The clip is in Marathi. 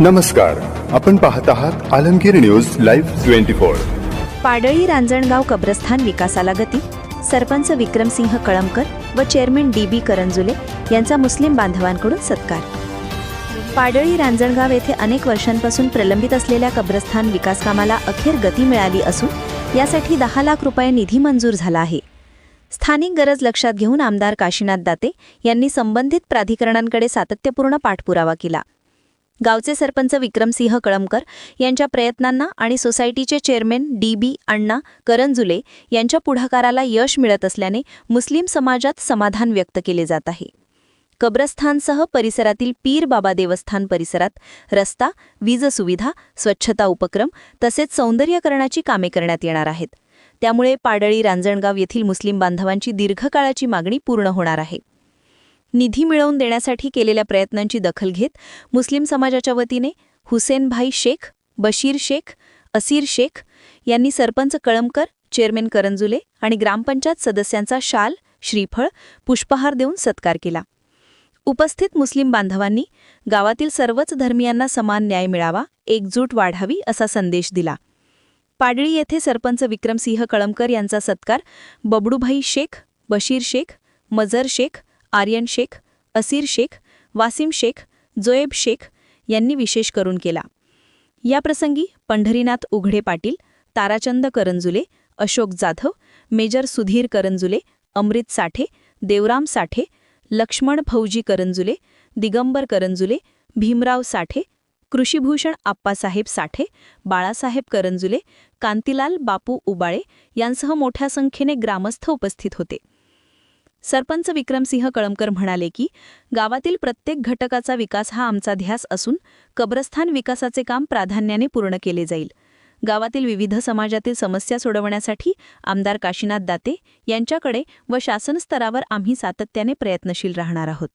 नमस्कार. आपण पाहत आहात Alamgir news live twenty four. Padali Ranjangaon कब्रस्थान विकासाला गती. सरपंच विक्रमसिंह कळमकर व चेअरमन डी बी करंजुले यांचा मुस्लिम बांधवांकडून सत्कार. पाडळी रांजणगाव येथे अनेक वर्षांपासून प्रलंबित असलेल्या कब्रस्थान विकास कामाला अखेर गती मिळाली असून यासाठी दहा लाख रुपये निधी मंजूर झाला आहे. स्थानिक गरज लक्षात घेऊन आमदार काशीनाथ दाते यांनी संबंधित प्राधिकरणांकडे सातत्यपूर्ण पाठपुरावा केला. गावचे सरपंच विक्रमसिंह कळमकर यांच्या प्रयत्नांना आणि सोसायटीचे chairman D B Anna Karanjule यांच्या पुढाकाराला यश मिळत असल्याने मुस्लिम समाजात समाधान व्यक्त केले जात आहे. कब्रस्थानसह परिसरातील पीर बाबा देवस्थान परिसरात रस्ता वीज सुविधा स्वच्छता उपक्रम तसेच सौंदर्यकरणाची कामे करण्यात येणार आहेत. त्यामुळे पाडळी रांजणगाव येथील मुस्लिम बांधवांची दीर्घकाळाची मागणी पूर्ण होणार आहे. निधी मिळवून देण्यासाठी केलेल्या प्रयत्नांची दखल घेत मुस्लिम समाजाच्या वतीने हुसेनभाई शेख बशीर शेख असीर शेख यांनी सरपंच कळमकर चेअरमॅन करंजुले आणि ग्रामपंचायत सदस्यांचा शाल श्रीफळ पुष्पहार देऊन सत्कार केला. उपस्थित मुस्लिम बांधवांनी गावातील सर्वच धर्मियांना समान न्याय मिळावा एकजूट वाढावी असा संदेश दिला. पाडळी येथे सरपंच विक्रमसिंह कळमकर यांचा सत्कार बबडूभाई शेख बशीर शेख मजर शेख आर्यन शेख असीर शेख वासिम शेख जोएब शेख यांनी विशेष करून केला. याप्रसंगी पंढरीनाथ उघडे पाटील ताराचंद करंजुले अशोक जाधव मेजर सुधीर करंजुले अमृत साठे देवराम साठे लक्ष्मण फौजी करंजुले दिगंबर करंजुले भीमराव साठे कृषीभूषण आप्पासाहेब साठे बाळासाहेब करंजुले कांतीलाल बापू उबाळे यांसह मोठ्या संख्येने ग्रामस्थ उपस्थित होते. सरपंच विक्रमसिंह कळमकर म्हणाले की गावातील प्रत्येक घटकाचा विकास हा आमचा ध्यास असून कब्रस्थान विकासाचे काम प्राधान्याने पूर्ण केले जाईल. गावातील विविध समाजातील समस्या सोडवण्यासाठी आमदार काशीनाथ दाते यांच्याकडे व शासन स्तरावर आम्ही सातत्याने प्रयत्नशील राहणार आहोत.